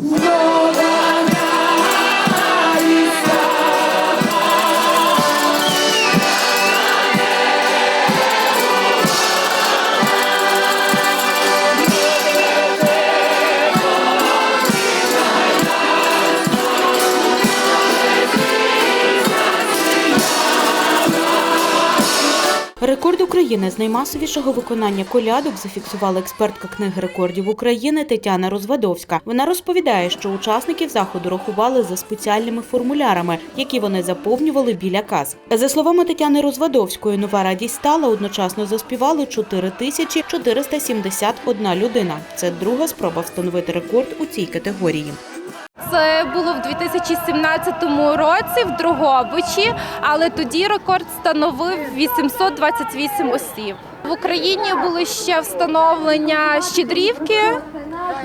No! Рекорд України з наймасовішого виконання колядок зафіксувала експертка книги рекордів України Тетяна Розвадовська. Вона розповідає, що учасників заходу рахували за спеціальними формулярами, які вони заповнювали біля каз. За словами Тетяни Розвадовської, нова радість стала одночасно заспівали 4471 людина. Це друга спроба встановити рекорд у цій категорії. Це було в 2017 році в Дрогобичі, але тоді рекорд становив 828 осіб. В Україні були ще встановлення щедрівки.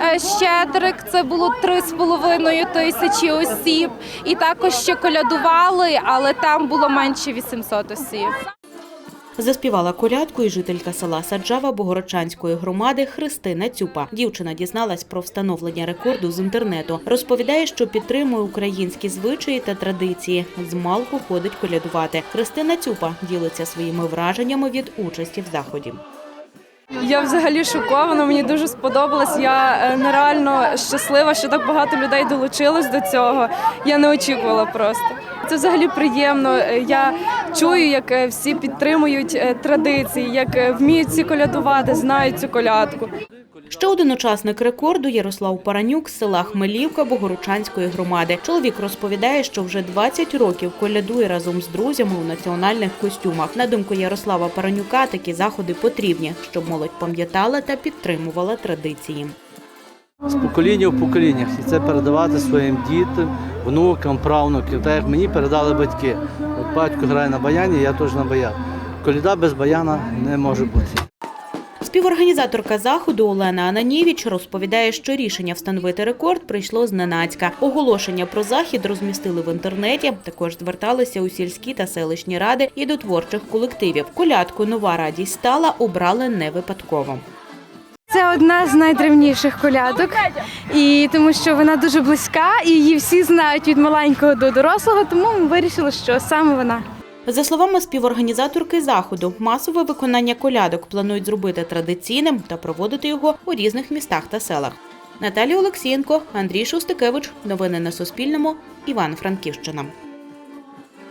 е, Щедрик це було 3,5 тисячі осіб, і також ще колядували, але там було менше 800 осіб. Заспівала колядку і жителька села Саджава Богородчанської громади Христина Цюпа. Дівчина дізналась про встановлення рекорду з інтернету. Розповідає, що підтримує українські звичаї та традиції. Змалку ходить колядувати. Христина Цюпа ділиться своїми враженнями від участі в заході. Я взагалі шокована. Мені дуже сподобалось. Я е, нереально щаслива, що так багато людей долучилось до цього. Я не очікувала просто. Це взагалі приємно. Е, Я чую, як е, всі підтримують е, традиції, як е, вміють всі колядувати, знають цю колядку. Ще один учасник рекорду Ярослав Паранюк з села Хмелівка Богородчанської громади. Чоловік розповідає, що вже 20 років колядує разом з друзями у національних костюмах. На думку Ярослава Паранюка, такі заходи потрібні, щоб молодь пам'ятала та підтримувала традиції. З покоління в поколіннях і це передавати своїм дітям, внукам, правнукам, так як мені передали батьки. От батько грає на баяні, я теж на баян. Коліда без баяна не може бути. Співорганізаторка заходу Олена Ананівіч розповідає, що рішення встановити рекорд прийшло зненацька. Оголошення про захід розмістили в інтернеті. Також зверталися у сільські та селищні ради і до творчих колективів. Колядку нова радість стала обрали не випадково. Це одна з найдревніших колядок, і тому що вона дуже близька, і її всі знають від маленького до дорослого, тому ми вирішили, що саме вона. За словами співорганізаторки заходу, масове виконання колядок планують зробити традиційним та проводити його у різних містах та селах. Наталія Олексієнко, Андрій Шустикевич. Новини на Суспільному. Івано-Франківщина.